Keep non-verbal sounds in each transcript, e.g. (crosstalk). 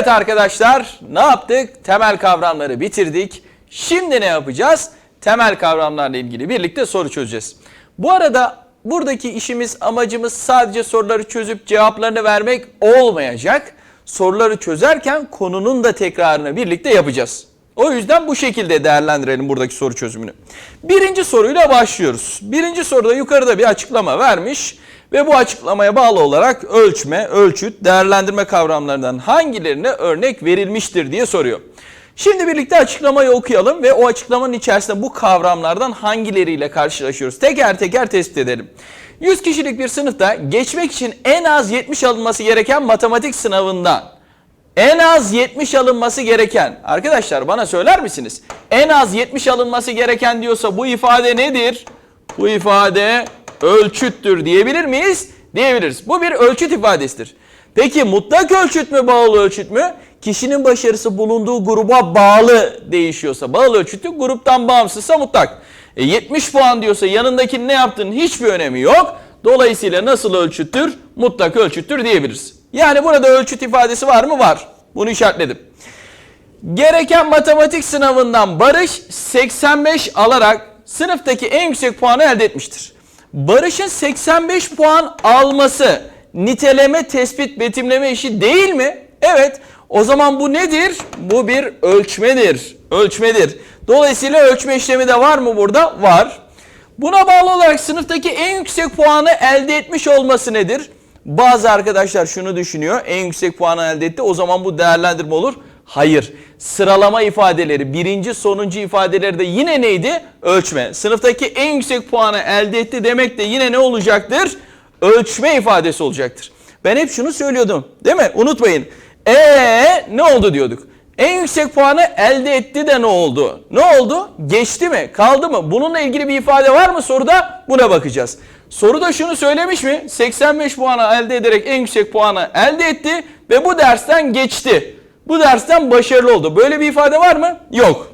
Evet arkadaşlar ne yaptık? Temel kavramları bitirdik. Şimdi ne yapacağız? Temel kavramlarla ilgili birlikte soru çözeceğiz. Bu arada buradaki işimiz amacımız sadece soruları çözüp cevaplarını vermek olmayacak. Soruları çözerken konunun da tekrarını birlikte yapacağız. O yüzden bu şekilde değerlendirelim buradaki soru çözümünü. Birinci soruyla başlıyoruz. Birinci soruda yukarıda bir açıklama vermiş ve bu açıklamaya bağlı olarak ölçme, ölçüt, değerlendirme kavramlarından hangilerine örnek verilmiştir diye soruyor. Şimdi birlikte açıklamayı okuyalım ve o açıklamanın içerisinde bu kavramlardan hangileriyle karşılaşıyoruz? Teker teker tespit edelim. 100 kişilik bir sınıfta geçmek için en az 70 alınması gereken matematik sınavından en az 70 alınması gereken. Arkadaşlar bana söyler misiniz? En az 70 alınması gereken diyorsa bu ifade nedir? Bu ifade ölçüttür diyebilir miyiz? Diyebiliriz. Bu bir ölçüt ifadesidir. Peki mutlak ölçüt mü bağlı ölçüt mü? Kişinin başarısı bulunduğu gruba bağlı değişiyorsa bağlı ölçütü gruptan bağımsızsa mutlak. E 70 puan diyorsa yanındakinin ne yaptığının hiçbir önemi yok. Dolayısıyla nasıl ölçüttür? Mutlak ölçüttür diyebiliriz. Yani burada ölçüt ifadesi var mı? Var. Bunu işaretledim. Gereken matematik sınavından Barış 85 alarak sınıftaki en yüksek puanı elde etmiştir. Barış'ın 85 puan alması niteleme, tespit, betimleme işi değil mi? Evet. O zaman bu nedir? Bu bir ölçmedir. Ölçmedir. Dolayısıyla ölçme işlemi de var mı burada? Var. Buna bağlı olarak sınıftaki en yüksek puanı elde etmiş olması nedir? Bazı arkadaşlar şunu düşünüyor. En yüksek puanı elde etti. O zaman bu değerlendirme olur. Hayır. Sıralama ifadeleri, birinci, sonuncu ifadeleri de yine neydi? Ölçme. Sınıftaki en yüksek puanı elde etti demek de yine ne olacaktır? Ölçme ifadesi olacaktır. Ben hep şunu söylüyordum. Değil mi? Unutmayın. Ee ne oldu diyorduk. En yüksek puanı elde etti de ne oldu? Ne oldu? Geçti mi? Kaldı mı? Bununla ilgili bir ifade var mı soruda? Buna bakacağız. Soruda şunu söylemiş mi? 85 puanı elde ederek en yüksek puanı elde etti ve bu dersten geçti. Bu dersten başarılı oldu. Böyle bir ifade var mı? Yok.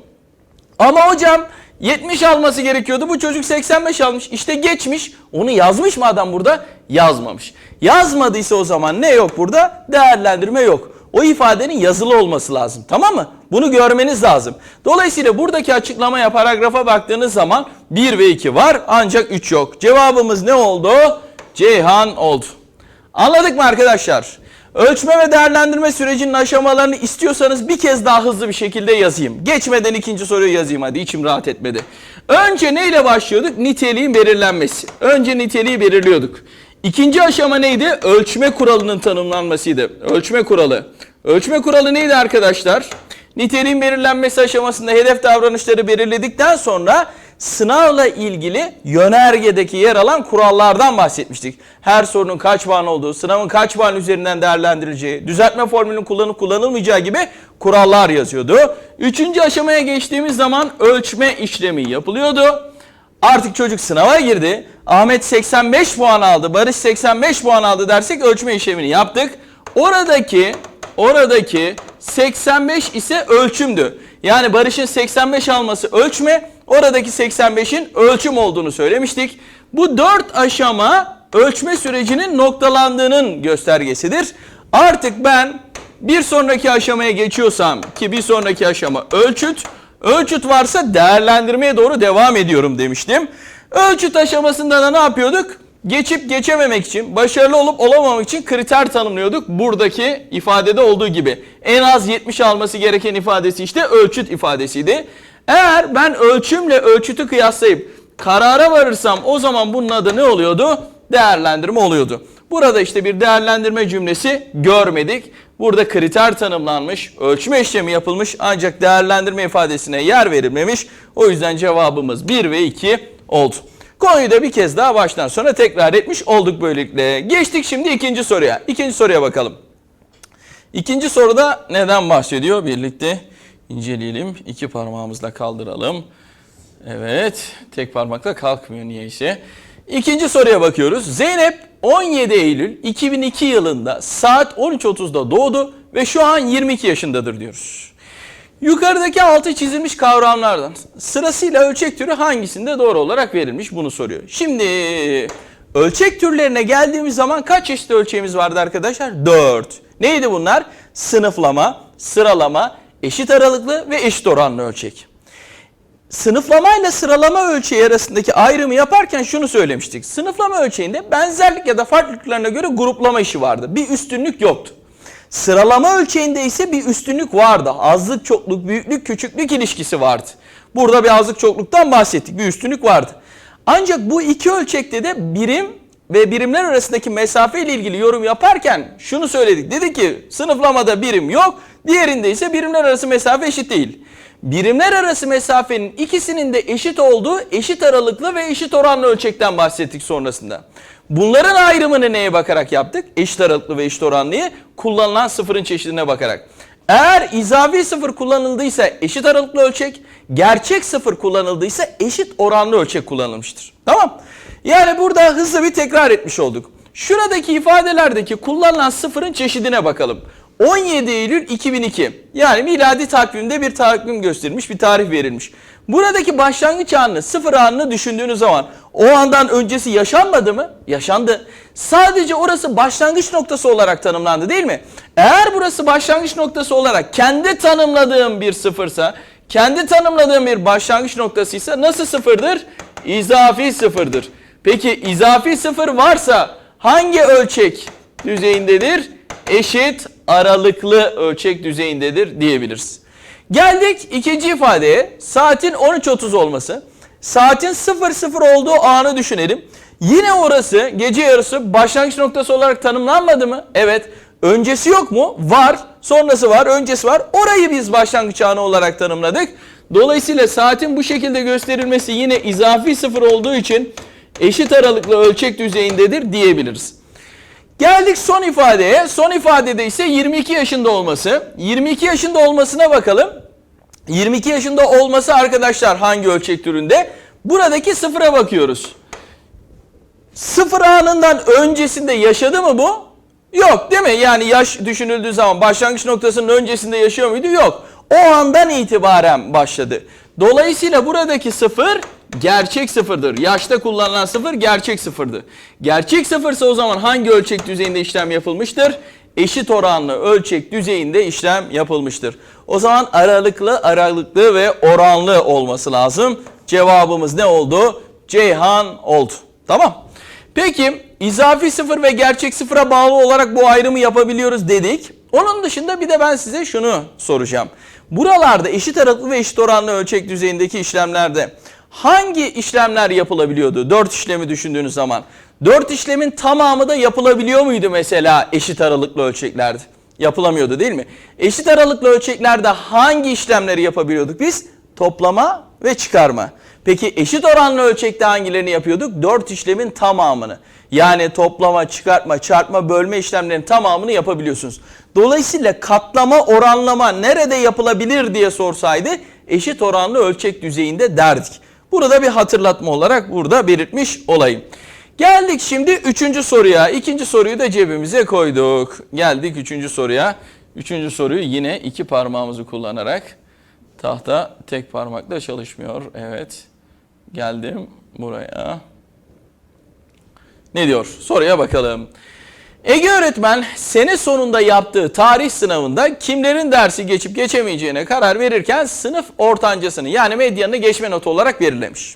Ama hocam 70 alması gerekiyordu. Bu çocuk 85 almış. İşte geçmiş. Onu yazmış mı adam burada? Yazmamış. Yazmadıysa o zaman ne yok burada? Değerlendirme yok. O ifadenin yazılı olması lazım. Tamam mı? Bunu görmeniz lazım. Dolayısıyla buradaki açıklamaya paragrafa baktığınız zaman 1 ve 2 var ancak 3 yok. Cevabımız ne oldu? Ceyhan oldu. Anladık mı arkadaşlar? Ölçme ve değerlendirme sürecinin aşamalarını istiyorsanız bir kez daha hızlı bir şekilde yazayım. Geçmeden ikinci soruyu yazayım hadi içim rahat etmedi. Önce neyle başlıyorduk? Niteliğin belirlenmesi. Önce niteliği belirliyorduk. İkinci aşama neydi? Ölçme kuralının tanımlanmasıydı. Ölçme kuralı. Ölçme kuralı neydi arkadaşlar? Niteliğin belirlenmesi aşamasında hedef davranışları belirledikten sonra sınavla ilgili yönergedeki yer alan kurallardan bahsetmiştik. Her sorunun kaç puan olduğu, sınavın kaç puan üzerinden değerlendirileceği, düzeltme formülünün kullanıp kullanılmayacağı gibi kurallar yazıyordu. Üçüncü aşamaya geçtiğimiz zaman ölçme işlemi yapılıyordu. Artık çocuk sınava girdi. Ahmet 85 puan aldı, Barış 85 puan aldı dersek ölçme işlemini yaptık. Oradaki oradaki 85 ise ölçümdü. Yani Barış'ın 85 alması ölçme, oradaki 85'in ölçüm olduğunu söylemiştik. Bu 4 aşama ölçme sürecinin noktalandığının göstergesidir. Artık ben bir sonraki aşamaya geçiyorsam ki bir sonraki aşama ölçüt, ölçüt varsa değerlendirmeye doğru devam ediyorum demiştim. Ölçüt aşamasında da ne yapıyorduk? Geçip geçememek için, başarılı olup olamamak için kriter tanımlıyorduk. Buradaki ifadede olduğu gibi. En az 70 alması gereken ifadesi işte ölçüt ifadesiydi. Eğer ben ölçümle ölçütü kıyaslayıp karara varırsam o zaman bunun adı ne oluyordu? Değerlendirme oluyordu. Burada işte bir değerlendirme cümlesi görmedik. Burada kriter tanımlanmış, ölçme işlemi yapılmış ancak değerlendirme ifadesine yer verilmemiş. O yüzden cevabımız 1 ve 2 oldu. Konuyu da bir kez daha baştan sona tekrar etmiş olduk böylelikle. Geçtik şimdi ikinci soruya. İkinci soruya bakalım. İkinci soruda neden bahsediyor? Birlikte inceleyelim. İki parmağımızla kaldıralım. Evet, tek parmakla kalkmıyor niyeyse. İkinci soruya bakıyoruz. Zeynep 17 Eylül 2002 yılında saat 13.30'da doğdu ve şu an 22 yaşındadır diyoruz. Yukarıdaki altı çizilmiş kavramlardan sırasıyla ölçek türü hangisinde doğru olarak verilmiş bunu soruyor. Şimdi ölçek türlerine geldiğimiz zaman kaç çeşit ölçeğimiz vardı arkadaşlar? 4. Neydi bunlar? Sınıflama, sıralama, eşit aralıklı ve eşit oranlı ölçek. Sınıflama ile sıralama ölçeği arasındaki ayrımı yaparken şunu söylemiştik. Sınıflama ölçeğinde benzerlik ya da farklılıklarına göre gruplama işi vardı. Bir üstünlük yoktu. Sıralama ölçeğinde ise bir üstünlük vardı. Azlık, çokluk, büyüklük, küçüklük ilişkisi vardı. Burada bir azlık çokluktan bahsettik. Bir üstünlük vardı. Ancak bu iki ölçekte de birim ve birimler arasındaki mesafe ile ilgili yorum yaparken şunu söyledik. Dedi ki sınıflamada birim yok, diğerinde ise birimler arası mesafe eşit değil. Birimler arası mesafenin ikisinin de eşit olduğu eşit aralıklı ve eşit oranlı ölçekten bahsettik sonrasında. Bunların ayrımını neye bakarak yaptık? Eşit aralıklı ve eşit oranlıyı kullanılan sıfırın çeşidine bakarak. Eğer izafi sıfır kullanıldıysa eşit aralıklı ölçek, gerçek sıfır kullanıldıysa eşit oranlı ölçek kullanılmıştır. Tamam? Yani burada hızlı bir tekrar etmiş olduk. Şuradaki ifadelerdeki kullanılan sıfırın çeşidine bakalım. 17 Eylül 2002 yani miladi takvimde bir takvim gösterilmiş bir tarih verilmiş. Buradaki başlangıç anını sıfır anını düşündüğünüz zaman o andan öncesi yaşanmadı mı? Yaşandı. Sadece orası başlangıç noktası olarak tanımlandı değil mi? Eğer burası başlangıç noktası olarak kendi tanımladığım bir sıfırsa kendi tanımladığım bir başlangıç noktasıysa nasıl sıfırdır? İzafi sıfırdır. Peki izafi sıfır varsa hangi ölçek düzeyindedir? Eşit aralıklı ölçek düzeyindedir diyebiliriz. Geldik ikinci ifadeye. Saatin 13.30 olması. Saatin 00 olduğu anı düşünelim. Yine orası gece yarısı başlangıç noktası olarak tanımlanmadı mı? Evet. Öncesi yok mu? Var. Sonrası var. Öncesi var. Orayı biz başlangıç anı olarak tanımladık. Dolayısıyla saatin bu şekilde gösterilmesi yine izafi sıfır olduğu için eşit aralıklı ölçek düzeyindedir diyebiliriz. Geldik son ifadeye. Son ifadede ise 22 yaşında olması. 22 yaşında olmasına bakalım. 22 yaşında olması arkadaşlar hangi ölçek türünde? Buradaki sıfıra bakıyoruz. Sıfır anından öncesinde yaşadı mı bu? Yok değil mi? Yani yaş düşünüldüğü zaman başlangıç noktasının öncesinde yaşıyor muydu? Yok. O andan itibaren başladı. Dolayısıyla buradaki sıfır gerçek sıfırdır. Yaşta kullanılan sıfır gerçek sıfırdır. Gerçek sıfırsa o zaman hangi ölçek düzeyinde işlem yapılmıştır? Eşit oranlı ölçek düzeyinde işlem yapılmıştır. O zaman aralıklı, aralıklı ve oranlı olması lazım. Cevabımız ne oldu? Ceyhan oldu. Tamam. Peki izafi sıfır ve gerçek sıfıra bağlı olarak bu ayrımı yapabiliyoruz dedik. Onun dışında bir de ben size şunu soracağım. Buralarda eşit aralıklı ve eşit oranlı ölçek düzeyindeki işlemlerde hangi işlemler yapılabiliyordu? 4 işlemi düşündüğünüz zaman. 4 işlemin tamamı da yapılabiliyor muydu mesela eşit aralıklı ölçeklerde? Yapılamıyordu değil mi? Eşit aralıklı ölçeklerde hangi işlemleri yapabiliyorduk biz? Toplama ve çıkarma. Peki eşit oranlı ölçekte hangilerini yapıyorduk? 4 işlemin tamamını. Yani toplama, çıkartma, çarpma, bölme işlemlerinin tamamını yapabiliyorsunuz. Dolayısıyla katlama, oranlama nerede yapılabilir diye sorsaydı eşit oranlı ölçek düzeyinde derdik. Burada bir hatırlatma olarak burada belirtmiş olayım. Geldik şimdi üçüncü soruya. İkinci soruyu da cebimize koyduk. Geldik üçüncü soruya. Üçüncü soruyu yine iki parmağımızı kullanarak tahta tek parmakla çalışmıyor. Evet. Geldim buraya. Ne diyor? Soruya bakalım. Ege öğretmen sene sonunda yaptığı tarih sınavında kimlerin dersi geçip geçemeyeceğine karar verirken sınıf ortancasını yani medyanını geçme notu olarak belirlemiş.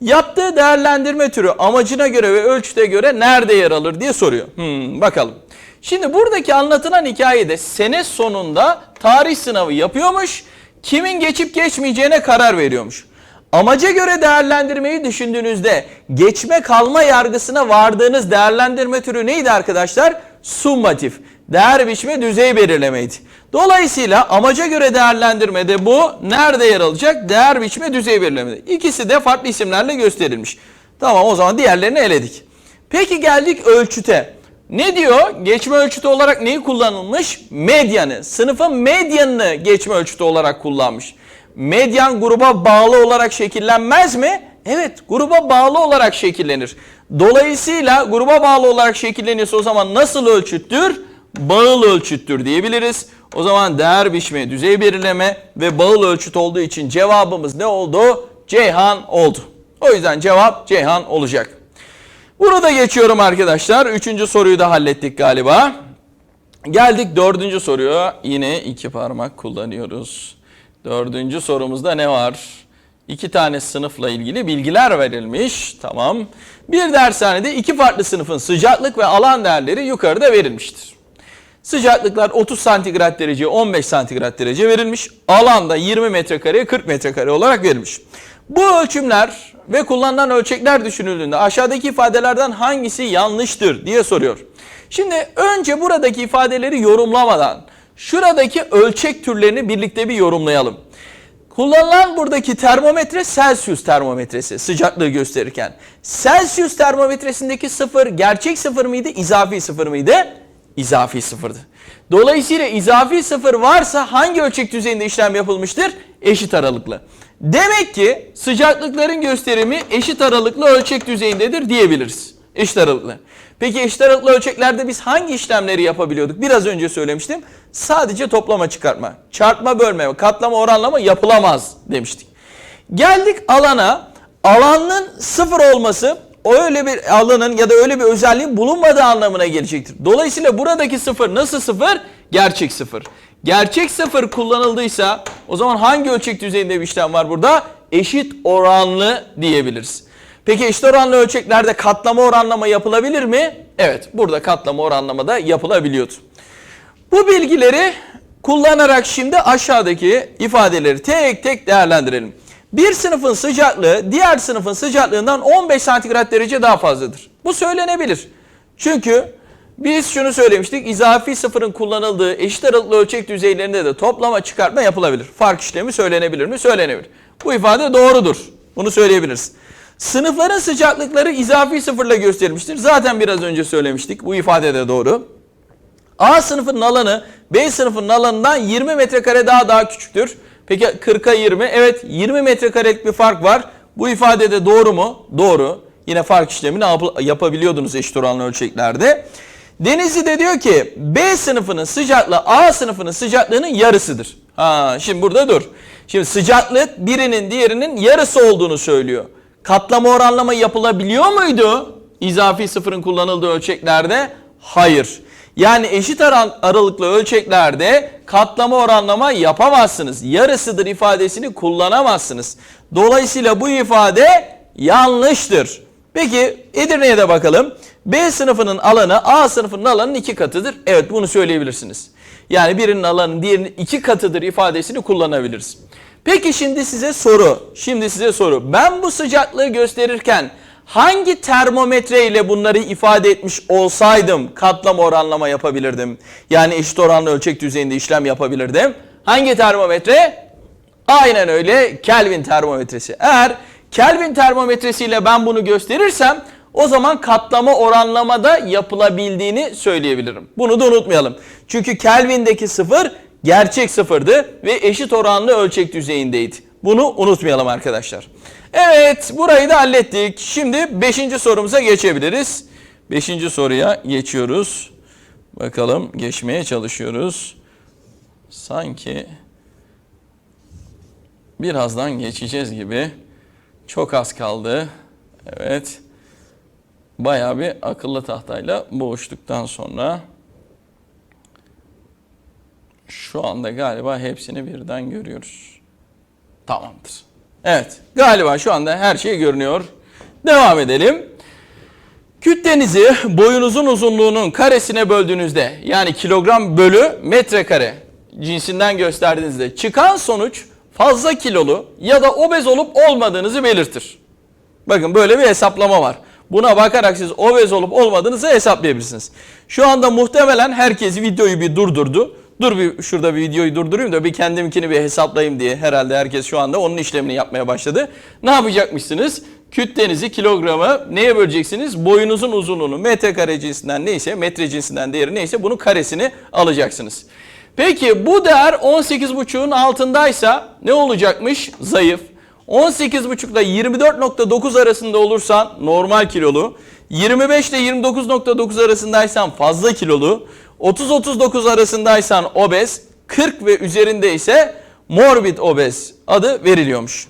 Yaptığı değerlendirme türü amacına göre ve ölçüte göre nerede yer alır diye soruyor. Hmm, bakalım. Şimdi buradaki anlatılan hikayede sene sonunda tarih sınavı yapıyormuş. Kimin geçip geçmeyeceğine karar veriyormuş. Amaca göre değerlendirmeyi düşündüğünüzde geçme kalma yargısına vardığınız değerlendirme türü neydi arkadaşlar? Summatif. Değer biçme düzey belirlemeydi. Dolayısıyla amaca göre değerlendirmede bu nerede yer alacak? Değer biçme düzey belirlemede. İkisi de farklı isimlerle gösterilmiş. Tamam o zaman diğerlerini eledik. Peki geldik ölçüte. Ne diyor? Geçme ölçütü olarak neyi kullanılmış? Medyanı. Sınıfın medyanını geçme ölçütü olarak kullanmış medyan gruba bağlı olarak şekillenmez mi? Evet, gruba bağlı olarak şekillenir. Dolayısıyla gruba bağlı olarak şekilleniyorsa o zaman nasıl ölçüttür? Bağıl ölçüttür diyebiliriz. O zaman değer biçme, düzey belirleme ve bağıl ölçüt olduğu için cevabımız ne oldu? Ceyhan oldu. O yüzden cevap Ceyhan olacak. Bunu da geçiyorum arkadaşlar. Üçüncü soruyu da hallettik galiba. Geldik dördüncü soruya. Yine iki parmak kullanıyoruz. Dördüncü sorumuzda ne var? İki tane sınıfla ilgili bilgiler verilmiş. Tamam. Bir dershanede iki farklı sınıfın sıcaklık ve alan değerleri yukarıda verilmiştir. Sıcaklıklar 30 santigrat derece, 15 santigrat derece verilmiş. Alanda 20 metrekare, 40 metrekare olarak verilmiş. Bu ölçümler ve kullanılan ölçekler düşünüldüğünde aşağıdaki ifadelerden hangisi yanlıştır diye soruyor. Şimdi önce buradaki ifadeleri yorumlamadan şuradaki ölçek türlerini birlikte bir yorumlayalım. Kullanılan buradaki termometre Celsius termometresi sıcaklığı gösterirken. Celsius termometresindeki sıfır gerçek sıfır mıydı, izafi sıfır mıydı? İzafi sıfırdı. Dolayısıyla izafi sıfır varsa hangi ölçek düzeyinde işlem yapılmıştır? Eşit aralıklı. Demek ki sıcaklıkların gösterimi eşit aralıklı ölçek düzeyindedir diyebiliriz. Eşit aralıklı. Peki eşit aralıklı ölçeklerde biz hangi işlemleri yapabiliyorduk? Biraz önce söylemiştim. Sadece toplama çıkartma, çarpma bölme, katlama oranlama yapılamaz demiştik. Geldik alana. Alanın sıfır olması o öyle bir alanın ya da öyle bir özelliğin bulunmadığı anlamına gelecektir. Dolayısıyla buradaki sıfır nasıl sıfır? Gerçek sıfır. Gerçek sıfır kullanıldıysa o zaman hangi ölçek düzeyinde bir işlem var burada? Eşit oranlı diyebiliriz. Peki eşit oranlı ölçeklerde katlama oranlama yapılabilir mi? Evet burada katlama oranlama da yapılabiliyordu. Bu bilgileri kullanarak şimdi aşağıdaki ifadeleri tek tek değerlendirelim. Bir sınıfın sıcaklığı diğer sınıfın sıcaklığından 15 santigrat derece daha fazladır. Bu söylenebilir. Çünkü biz şunu söylemiştik. İzafi sıfırın kullanıldığı eşit aralıklı ölçek düzeylerinde de toplama çıkartma yapılabilir. Fark işlemi söylenebilir mi? Söylenebilir. Bu ifade doğrudur. Bunu söyleyebiliriz. Sınıfların sıcaklıkları izafi sıfırla gösterilmiştir. Zaten biraz önce söylemiştik. Bu ifade de doğru. A sınıfının alanı B sınıfının alanından 20 metrekare daha daha küçüktür. Peki 40'a 20. Evet 20 metrekarelik bir fark var. Bu ifade de doğru mu? Doğru. Yine fark işlemini yapabiliyordunuz eşit oranlı ölçeklerde. Denizli de diyor ki B sınıfının sıcaklığı A sınıfının sıcaklığının yarısıdır. Ha, şimdi burada dur. Şimdi sıcaklık birinin diğerinin yarısı olduğunu söylüyor. Katlama oranlama yapılabiliyor muydu? İzafi sıfırın kullanıldığı ölçeklerde hayır. Yani eşit aralıklı ölçeklerde katlama oranlama yapamazsınız. Yarısıdır ifadesini kullanamazsınız. Dolayısıyla bu ifade yanlıştır. Peki Edirne'ye de bakalım. B sınıfının alanı A sınıfının alanının iki katıdır. Evet bunu söyleyebilirsiniz. Yani birinin alanının diğerinin iki katıdır ifadesini kullanabiliriz. Peki şimdi size soru. Şimdi size soru. Ben bu sıcaklığı gösterirken hangi termometre ile bunları ifade etmiş olsaydım katlama oranlama yapabilirdim? Yani eşit oranlı ölçek düzeyinde işlem yapabilirdim. Hangi termometre? Aynen öyle Kelvin termometresi. Eğer Kelvin termometresiyle ben bunu gösterirsem o zaman katlama oranlamada yapılabildiğini söyleyebilirim. Bunu da unutmayalım. Çünkü Kelvin'deki sıfır gerçek sıfırdı ve eşit oranlı ölçek düzeyindeydi. Bunu unutmayalım arkadaşlar. Evet burayı da hallettik. Şimdi 5. sorumuza geçebiliriz. 5. soruya geçiyoruz. Bakalım geçmeye çalışıyoruz. Sanki birazdan geçeceğiz gibi. Çok az kaldı. Evet. Bayağı bir akıllı tahtayla boğuştuktan sonra şu anda galiba hepsini birden görüyoruz. Tamamdır. Evet galiba şu anda her şey görünüyor. Devam edelim. Kütlenizi boyunuzun uzunluğunun karesine böldüğünüzde yani kilogram bölü metrekare cinsinden gösterdiğinizde çıkan sonuç fazla kilolu ya da obez olup olmadığınızı belirtir. Bakın böyle bir hesaplama var. Buna bakarak siz obez olup olmadığınızı hesaplayabilirsiniz. Şu anda muhtemelen herkes videoyu bir durdurdu. Dur bir şurada bir videoyu durdurayım da bir kendimkini bir hesaplayayım diye herhalde herkes şu anda onun işlemini yapmaya başladı. Ne yapacakmışsınız? Kütlenizi kilograma neye böleceksiniz? Boyunuzun uzunluğunu metrekare cinsinden neyse metre cinsinden değeri neyse bunun karesini alacaksınız. Peki bu değer 18,5'un altındaysa ne olacakmış? Zayıf. 18,5 ile 24,9 arasında olursan normal kilolu. 25 ile 29,9 arasındaysan fazla kilolu. 30-39 arasındaysan obez, 40 ve üzerinde ise morbid obez adı veriliyormuş.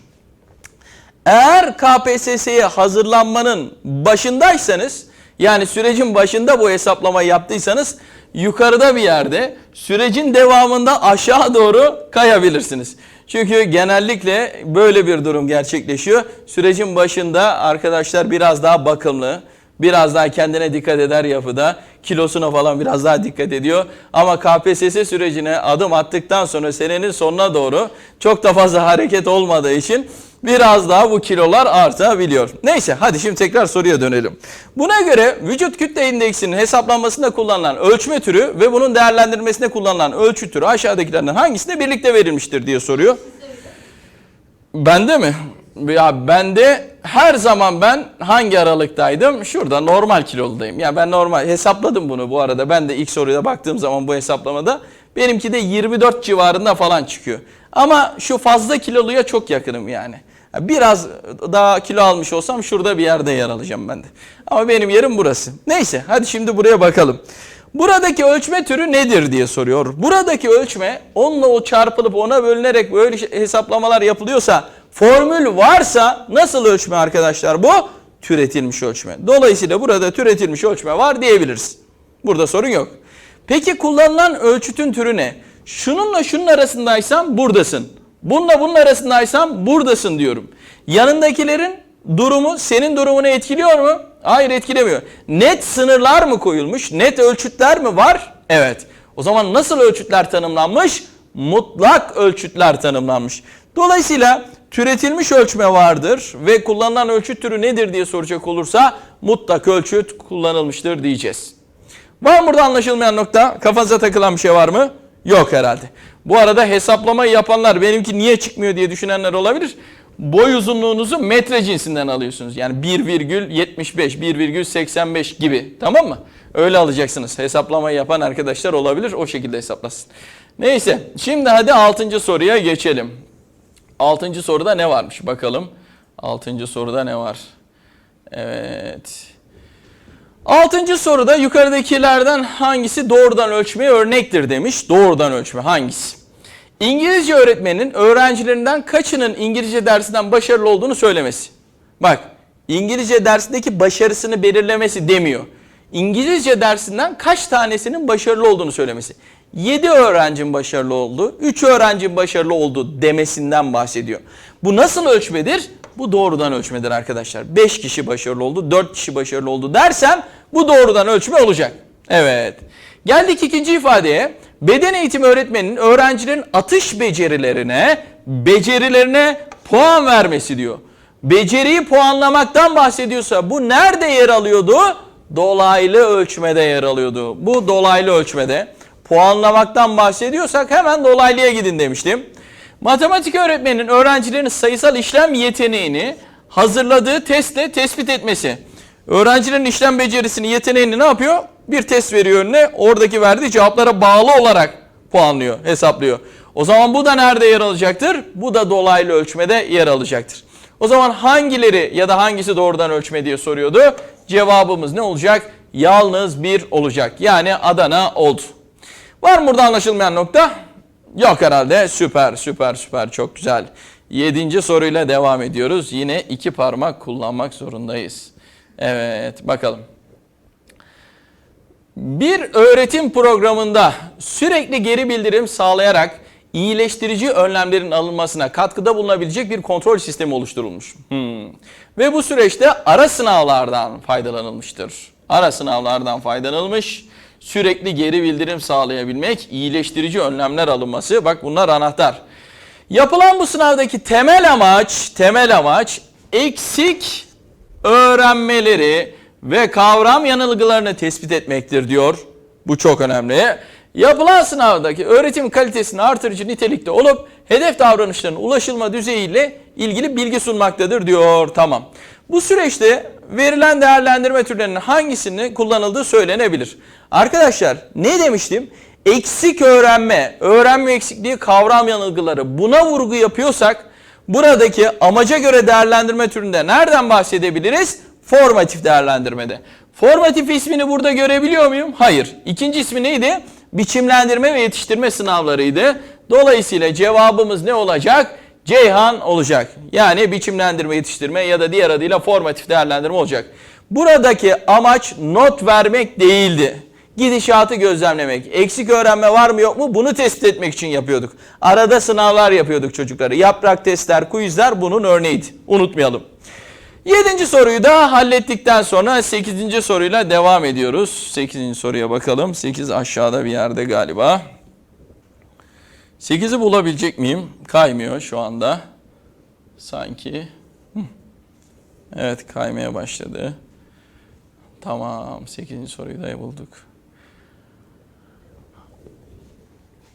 Eğer KPSS'ye hazırlanmanın başındaysanız Yani sürecin başında bu hesaplamayı yaptıysanız yukarıda bir yerde sürecin devamında aşağı doğru kayabilirsiniz. Çünkü genellikle böyle bir durum gerçekleşiyor. Sürecin başında arkadaşlar biraz daha bakımlı, biraz daha kendine dikkat eder yapıda, kilosuna falan biraz daha dikkat ediyor. Ama KPSS sürecine adım attıktan sonra senenin sonuna doğru çok da fazla (laughs) hareket olmadığı için biraz daha bu kilolar artabiliyor. Neyse hadi şimdi tekrar soruya dönelim. Buna göre vücut kütle indeksinin hesaplanmasında kullanılan ölçme türü ve bunun değerlendirilmesinde kullanılan ölçü türü aşağıdakilerden hangisinde birlikte verilmiştir diye soruyor. Bende mi? Ya bende her zaman ben hangi aralıktaydım? Şurada normal kiloludayım. Ya ben normal hesapladım bunu bu arada. Ben de ilk soruya baktığım zaman bu hesaplamada benimki de 24 civarında falan çıkıyor. Ama şu fazla kiloluya çok yakınım yani. Ya Biraz daha kilo almış olsam şurada bir yerde yer alacağım ben de. Ama benim yerim burası. Neyse hadi şimdi buraya bakalım. Buradaki ölçme türü nedir diye soruyor. Buradaki ölçme 10 ile o çarpılıp ona bölünerek böyle şey- hesaplamalar yapılıyorsa formül varsa nasıl ölçme arkadaşlar bu? Türetilmiş ölçme. Dolayısıyla burada türetilmiş ölçme var diyebiliriz. Burada sorun yok. Peki kullanılan ölçütün türü ne? Şununla şunun arasındaysam buradasın. Bununla bunun arasındaysam buradasın diyorum. Yanındakilerin durumu senin durumunu etkiliyor mu? Hayır etkilemiyor. Net sınırlar mı koyulmuş? Net ölçütler mi var? Evet. O zaman nasıl ölçütler tanımlanmış? Mutlak ölçütler tanımlanmış. Dolayısıyla türetilmiş ölçme vardır ve kullanılan ölçüt türü nedir diye soracak olursa mutlak ölçüt kullanılmıştır diyeceğiz. Var mı burada anlaşılmayan nokta? Kafanıza takılan bir şey var mı? Yok herhalde. Bu arada hesaplamayı yapanlar benimki niye çıkmıyor diye düşünenler olabilir. Boy uzunluğunuzu metre cinsinden alıyorsunuz. Yani 1,75, 1,85 gibi. Tamam mı? Öyle alacaksınız. Hesaplamayı yapan arkadaşlar olabilir. O şekilde hesaplasın. Neyse. Şimdi hadi 6. soruya geçelim. 6. soruda ne varmış bakalım. 6. soruda ne var? Evet. Altıncı soruda yukarıdakilerden hangisi doğrudan ölçmeye örnektir demiş. Doğrudan ölçme hangisi? İngilizce öğretmenin öğrencilerinden kaçının İngilizce dersinden başarılı olduğunu söylemesi. Bak İngilizce dersindeki başarısını belirlemesi demiyor. İngilizce dersinden kaç tanesinin başarılı olduğunu söylemesi. 7 öğrencinin başarılı oldu, 3 öğrencinin başarılı oldu demesinden bahsediyor. Bu nasıl ölçmedir? Bu doğrudan ölçmedir arkadaşlar. 5 kişi başarılı oldu, 4 kişi başarılı oldu dersem bu doğrudan ölçme olacak. Evet. Geldik ikinci ifadeye. Beden eğitimi öğretmeninin öğrencilerin atış becerilerine, becerilerine puan vermesi diyor. Beceriyi puanlamaktan bahsediyorsa bu nerede yer alıyordu? Dolaylı ölçmede yer alıyordu. Bu dolaylı ölçmede puanlamaktan bahsediyorsak hemen dolaylıya gidin demiştim. Matematik öğretmeninin öğrencilerin sayısal işlem yeteneğini hazırladığı testle tespit etmesi. Öğrencilerin işlem becerisini, yeteneğini ne yapıyor? Bir test veriyor önüne. Oradaki verdiği cevaplara bağlı olarak puanlıyor, hesaplıyor. O zaman bu da nerede yer alacaktır? Bu da dolaylı ölçmede yer alacaktır. O zaman hangileri ya da hangisi doğrudan ölçme diye soruyordu. Cevabımız ne olacak? Yalnız bir olacak. Yani Adana oldu. Var mı burada anlaşılmayan nokta? Yok herhalde. Süper, süper, süper. Çok güzel. Yedinci soruyla devam ediyoruz. Yine iki parmak kullanmak zorundayız. Evet, bakalım. Bir öğretim programında sürekli geri bildirim sağlayarak iyileştirici önlemlerin alınmasına katkıda bulunabilecek bir kontrol sistemi oluşturulmuş. Hmm. Ve bu süreçte ara sınavlardan faydalanılmıştır. Ara sınavlardan faydalanılmış, sürekli geri bildirim sağlayabilmek, iyileştirici önlemler alınması. Bak bunlar anahtar. Yapılan bu sınavdaki temel amaç, temel amaç eksik öğrenmeleri ve kavram yanılgılarını tespit etmektir diyor. Bu çok önemli. Yapılan sınavdaki öğretim kalitesini artırıcı nitelikte olup hedef davranışların ulaşılma düzeyiyle ilgili bilgi sunmaktadır diyor. Tamam. Bu süreçte verilen değerlendirme türlerinin hangisini kullanıldığı söylenebilir. Arkadaşlar ne demiştim? Eksik öğrenme, öğrenme eksikliği, kavram yanılgıları buna vurgu yapıyorsak buradaki amaca göre değerlendirme türünde nereden bahsedebiliriz? Formatif değerlendirmede. Formatif ismini burada görebiliyor muyum? Hayır. İkinci ismi neydi? Biçimlendirme ve yetiştirme sınavlarıydı. Dolayısıyla cevabımız ne olacak? Ceyhan olacak. Yani biçimlendirme, yetiştirme ya da diğer adıyla formatif değerlendirme olacak. Buradaki amaç not vermek değildi. Gidişatı gözlemlemek, eksik öğrenme var mı yok mu bunu tespit etmek için yapıyorduk. Arada sınavlar yapıyorduk çocukları. Yaprak testler, quizler bunun örneğiydi. Unutmayalım. Yedinci soruyu da hallettikten sonra sekizinci soruyla devam ediyoruz. Sekizinci soruya bakalım. Sekiz aşağıda bir yerde galiba. Sekizi bulabilecek miyim? Kaymıyor şu anda. Sanki. Evet kaymaya başladı. Tamam 8. soruyu da bulduk.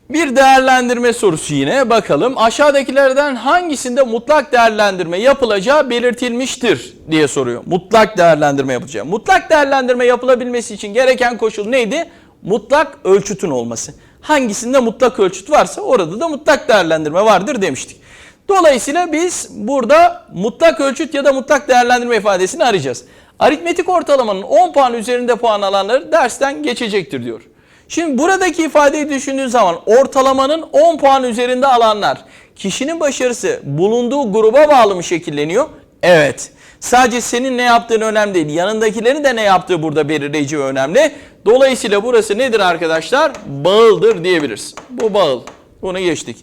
Bir değerlendirme sorusu yine bakalım. Aşağıdakilerden hangisinde mutlak değerlendirme yapılacağı belirtilmiştir diye soruyor. Mutlak değerlendirme yapacağı. Mutlak değerlendirme yapılabilmesi için gereken koşul neydi? Mutlak ölçütün olması. Hangisinde mutlak ölçüt varsa orada da mutlak değerlendirme vardır demiştik. Dolayısıyla biz burada mutlak ölçüt ya da mutlak değerlendirme ifadesini arayacağız. Aritmetik ortalamanın 10 puan üzerinde puan alanları dersten geçecektir diyor. Şimdi buradaki ifadeyi düşündüğün zaman ortalamanın 10 puan üzerinde alanlar kişinin başarısı bulunduğu gruba bağlı mı şekilleniyor? Evet. Sadece senin ne yaptığın önemli değil. Yanındakilerin de ne yaptığı burada belirleyici ve önemli. Dolayısıyla burası nedir arkadaşlar? Bağıldır diyebiliriz. Bu bağıl. Bunu geçtik.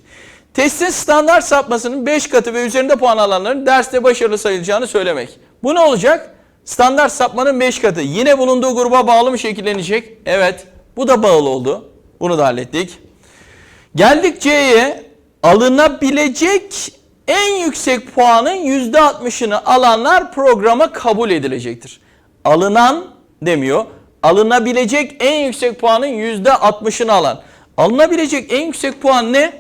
Testin standart sapmasının 5 katı ve üzerinde puan alanların derste başarılı sayılacağını söylemek. Bu ne olacak? Standart sapmanın 5 katı. Yine bulunduğu gruba bağlı mı şekillenecek? Evet. Bu da bağlı oldu. Bunu da hallettik. Geldik C'ye. Alınabilecek en yüksek puanın %60'ını alanlar programa kabul edilecektir. Alınan demiyor. Alınabilecek en yüksek puanın %60'ını alan. Alınabilecek en yüksek puan ne?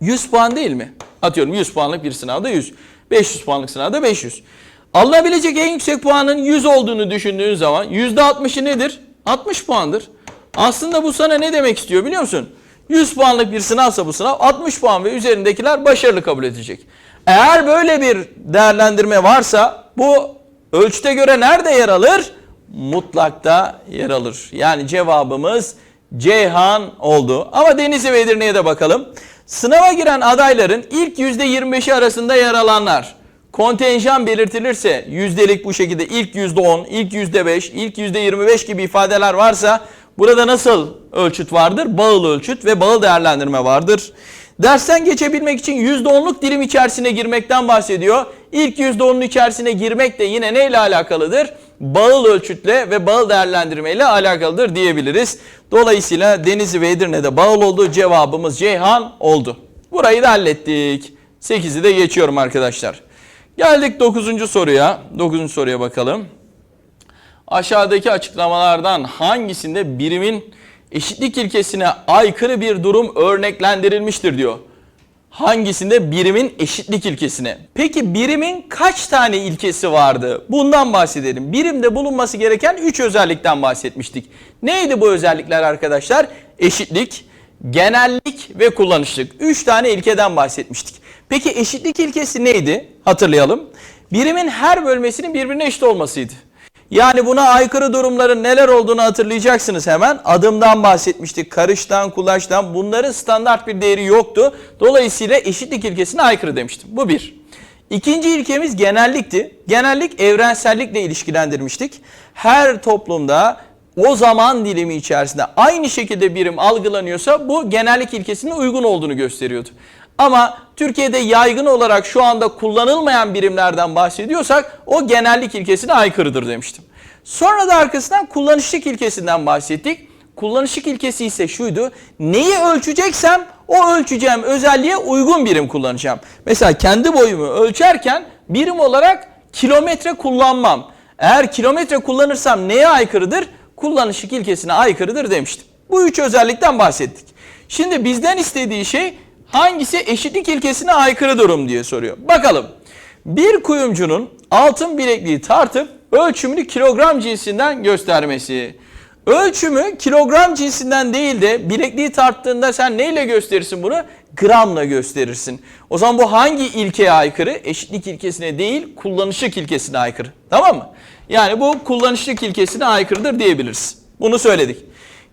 100 puan değil mi? Atıyorum 100 puanlık bir sınavda 100. 500 puanlık sınavda 500. Alınabilecek en yüksek puanın 100 olduğunu düşündüğün zaman %60'ı nedir? 60 puandır. Aslında bu sana ne demek istiyor biliyor musun? 100 puanlık bir sınavsa bu sınav 60 puan ve üzerindekiler başarılı kabul edecek. Eğer böyle bir değerlendirme varsa bu ölçüte göre nerede yer alır? Mutlakta yer alır. Yani cevabımız Ceyhan oldu. Ama Denizli ve Edirne'ye de bakalım. Sınava giren adayların ilk %25'i arasında yer alanlar kontenjan belirtilirse yüzdelik bu şekilde ilk %10, ilk %5, ilk %25 gibi ifadeler varsa burada nasıl ölçüt vardır? Bağıl ölçüt ve bağıl değerlendirme vardır. Dersten geçebilmek için %10'luk dilim içerisine girmekten bahsediyor. İlk %10'un içerisine girmek de yine neyle alakalıdır? Bağıl ölçütle ve bağıl değerlendirme ile alakalıdır diyebiliriz. Dolayısıyla Denizli ve Edirne'de bağıl oldu. Cevabımız Ceyhan oldu. Burayı da hallettik. 8'i de geçiyorum arkadaşlar. Geldik 9. soruya. 9. soruya bakalım. Aşağıdaki açıklamalardan hangisinde birimin eşitlik ilkesine aykırı bir durum örneklendirilmiştir diyor. Hangisinde birimin eşitlik ilkesine? Peki birimin kaç tane ilkesi vardı? Bundan bahsedelim. Birimde bulunması gereken 3 özellikten bahsetmiştik. Neydi bu özellikler arkadaşlar? Eşitlik, genellik ve kullanışlık. 3 tane ilkeden bahsetmiştik. Peki eşitlik ilkesi neydi? Hatırlayalım. Birimin her bölmesinin birbirine eşit olmasıydı. Yani buna aykırı durumların neler olduğunu hatırlayacaksınız hemen. Adımdan bahsetmiştik, karıştan, kulaştan bunların standart bir değeri yoktu. Dolayısıyla eşitlik ilkesine aykırı demiştim. Bu bir. İkinci ilkemiz genellikti. Genellik evrensellikle ilişkilendirmiştik. Her toplumda o zaman dilimi içerisinde aynı şekilde birim algılanıyorsa bu genellik ilkesine uygun olduğunu gösteriyordu. Ama Türkiye'de yaygın olarak şu anda kullanılmayan birimlerden bahsediyorsak o genellik ilkesine aykırıdır demiştim. Sonra da arkasından kullanışlık ilkesinden bahsettik. Kullanışlık ilkesi ise şuydu. Neyi ölçeceksem o ölçeceğim özelliğe uygun birim kullanacağım. Mesela kendi boyumu ölçerken birim olarak kilometre kullanmam. Eğer kilometre kullanırsam neye aykırıdır? Kullanışlık ilkesine aykırıdır demiştim. Bu üç özellikten bahsettik. Şimdi bizden istediği şey hangisi eşitlik ilkesine aykırı durum diye soruyor. Bakalım. Bir kuyumcunun altın bilekliği tartıp ölçümünü kilogram cinsinden göstermesi. Ölçümü kilogram cinsinden değil de bilekliği tarttığında sen neyle gösterirsin bunu? Gramla gösterirsin. O zaman bu hangi ilkeye aykırı? Eşitlik ilkesine değil, kullanışlık ilkesine aykırı. Tamam mı? Yani bu kullanışlık ilkesine aykırıdır diyebiliriz. Bunu söyledik.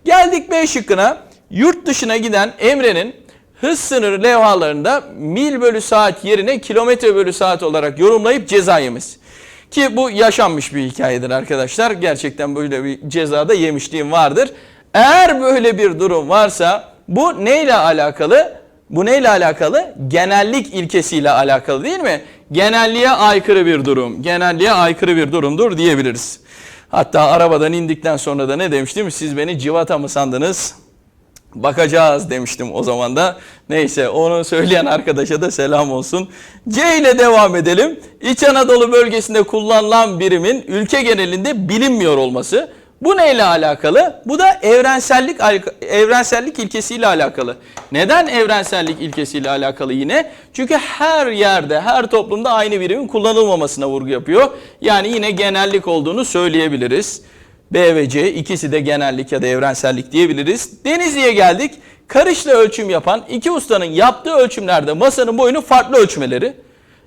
Geldik B şıkkına. Yurt dışına giden Emre'nin hız sınırı levhalarında mil bölü saat yerine kilometre bölü saat olarak yorumlayıp ceza yemesi. Ki bu yaşanmış bir hikayedir arkadaşlar. Gerçekten böyle bir cezada yemişliğim vardır. Eğer böyle bir durum varsa bu neyle alakalı? Bu neyle alakalı? Genellik ilkesiyle alakalı değil mi? Genelliğe aykırı bir durum. Genelliğe aykırı bir durumdur diyebiliriz. Hatta arabadan indikten sonra da ne demiştim? Siz beni civata mı sandınız? Bakacağız demiştim o zaman da. Neyse onu söyleyen arkadaşa da selam olsun. C ile devam edelim. İç Anadolu bölgesinde kullanılan birimin ülke genelinde bilinmiyor olması. Bu neyle alakalı? Bu da evrensellik evrensellik ilkesiyle alakalı. Neden evrensellik ilkesiyle alakalı yine? Çünkü her yerde, her toplumda aynı birimin kullanılmamasına vurgu yapıyor. Yani yine genellik olduğunu söyleyebiliriz. B ve C ikisi de genellik ya da evrensellik diyebiliriz. Denizli'ye geldik. Karışla ölçüm yapan iki ustanın yaptığı ölçümlerde masanın boyunu farklı ölçmeleri.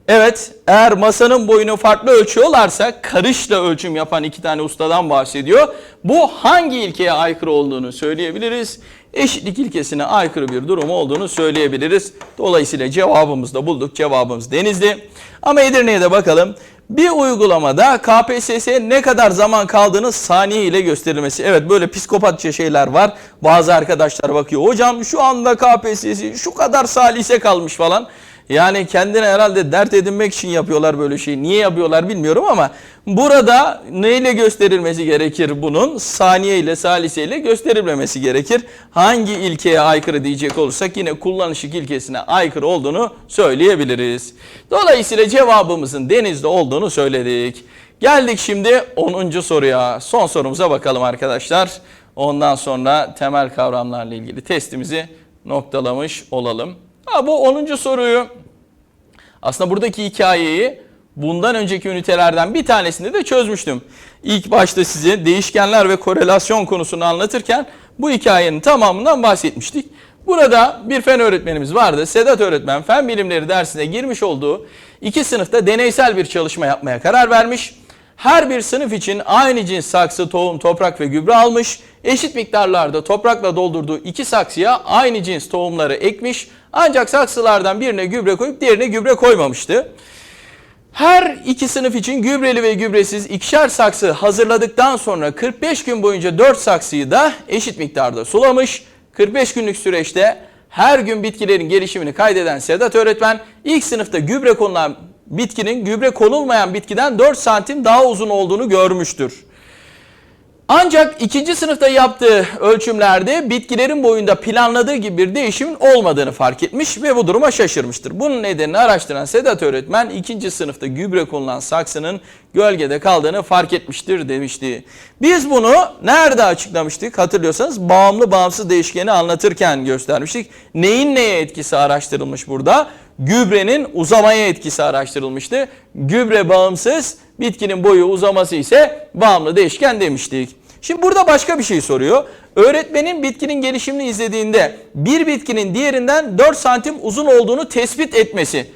Evet eğer masanın boyunu farklı ölçüyorlarsa karışla ölçüm yapan iki tane ustadan bahsediyor. Bu hangi ilkeye aykırı olduğunu söyleyebiliriz. Eşitlik ilkesine aykırı bir durum olduğunu söyleyebiliriz. Dolayısıyla cevabımızı da bulduk. Cevabımız Denizli. Ama Edirne'ye de bakalım. Bir uygulamada KPSS'ye ne kadar zaman kaldığını saniye ile gösterilmesi. Evet böyle psikopatça şeyler var. Bazı arkadaşlar bakıyor. Hocam şu anda KPSS şu kadar salise kalmış falan. Yani kendine herhalde dert edinmek için yapıyorlar böyle şeyi. Niye yapıyorlar bilmiyorum ama burada neyle gösterilmesi gerekir bunun? Saniye ile salise ile gösterilmemesi gerekir. Hangi ilkeye aykırı diyecek olursak yine kullanışık ilkesine aykırı olduğunu söyleyebiliriz. Dolayısıyla cevabımızın denizde olduğunu söyledik. Geldik şimdi 10. soruya. Son sorumuza bakalım arkadaşlar. Ondan sonra temel kavramlarla ilgili testimizi noktalamış olalım. Ha, bu 10. soruyu aslında buradaki hikayeyi bundan önceki ünitelerden bir tanesinde de çözmüştüm. İlk başta size değişkenler ve korelasyon konusunu anlatırken bu hikayenin tamamından bahsetmiştik. Burada bir fen öğretmenimiz vardı. Sedat öğretmen fen bilimleri dersine girmiş olduğu iki sınıfta deneysel bir çalışma yapmaya karar vermiş. Her bir sınıf için aynı cins saksı, tohum, toprak ve gübre almış. Eşit miktarlarda toprakla doldurduğu iki saksıya aynı cins tohumları ekmiş. Ancak saksılardan birine gübre koyup diğerine gübre koymamıştı. Her iki sınıf için gübreli ve gübresiz ikişer saksı hazırladıktan sonra 45 gün boyunca 4 saksıyı da eşit miktarda sulamış. 45 günlük süreçte her gün bitkilerin gelişimini kaydeden Sedat öğretmen ilk sınıfta gübre konulan bitkinin gübre konulmayan bitkiden 4 santim daha uzun olduğunu görmüştür. Ancak ikinci sınıfta yaptığı ölçümlerde bitkilerin boyunda planladığı gibi bir değişimin olmadığını fark etmiş ve bu duruma şaşırmıştır. Bunun nedenini araştıran Sedat öğretmen ikinci sınıfta gübre konulan saksının gölgede kaldığını fark etmiştir demişti. Biz bunu nerede açıklamıştık hatırlıyorsanız bağımlı bağımsız değişkeni anlatırken göstermiştik. Neyin neye etkisi araştırılmış burada? Gübrenin uzamaya etkisi araştırılmıştı. Gübre bağımsız, bitkinin boyu uzaması ise bağımlı değişken demiştik. Şimdi burada başka bir şey soruyor. Öğretmenin bitkinin gelişimini izlediğinde bir bitkinin diğerinden 4 santim uzun olduğunu tespit etmesi,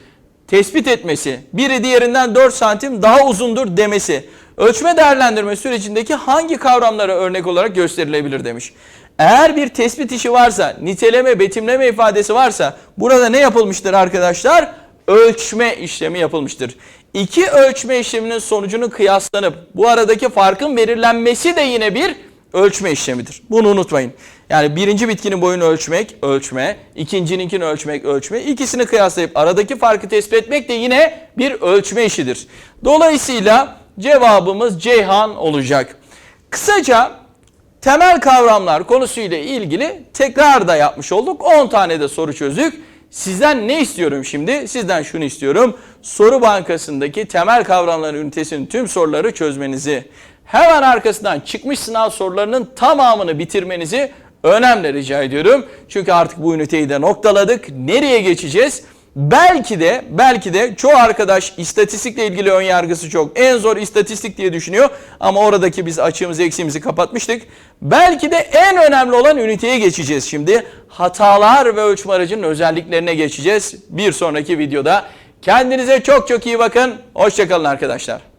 tespit etmesi, biri diğerinden 4 santim daha uzundur demesi, ölçme değerlendirme sürecindeki hangi kavramlara örnek olarak gösterilebilir demiş. Eğer bir tespit işi varsa, niteleme, betimleme ifadesi varsa burada ne yapılmıştır arkadaşlar? Ölçme işlemi yapılmıştır. İki ölçme işleminin sonucunun kıyaslanıp bu aradaki farkın belirlenmesi de yine bir ölçme işlemidir. Bunu unutmayın. Yani birinci bitkinin boyunu ölçmek, ölçme, ikincininkini ölçmek, ölçme. İkisini kıyaslayıp aradaki farkı tespit etmek de yine bir ölçme işidir. Dolayısıyla cevabımız Ceyhan olacak. Kısaca temel kavramlar konusuyla ilgili tekrar da yapmış olduk. 10 tane de soru çözdük. Sizden ne istiyorum şimdi? Sizden şunu istiyorum. Soru bankasındaki temel kavramlar ünitesinin tüm soruları çözmenizi, hemen arkasından çıkmış sınav sorularının tamamını bitirmenizi önemli rica ediyorum. Çünkü artık bu üniteyi de noktaladık. Nereye geçeceğiz? Belki de belki de çoğu arkadaş istatistikle ilgili ön yargısı çok. En zor istatistik diye düşünüyor ama oradaki biz açığımızı eksiğimizi kapatmıştık. Belki de en önemli olan üniteye geçeceğiz şimdi. Hatalar ve ölçme aracının özelliklerine geçeceğiz bir sonraki videoda. Kendinize çok çok iyi bakın. Hoşçakalın arkadaşlar.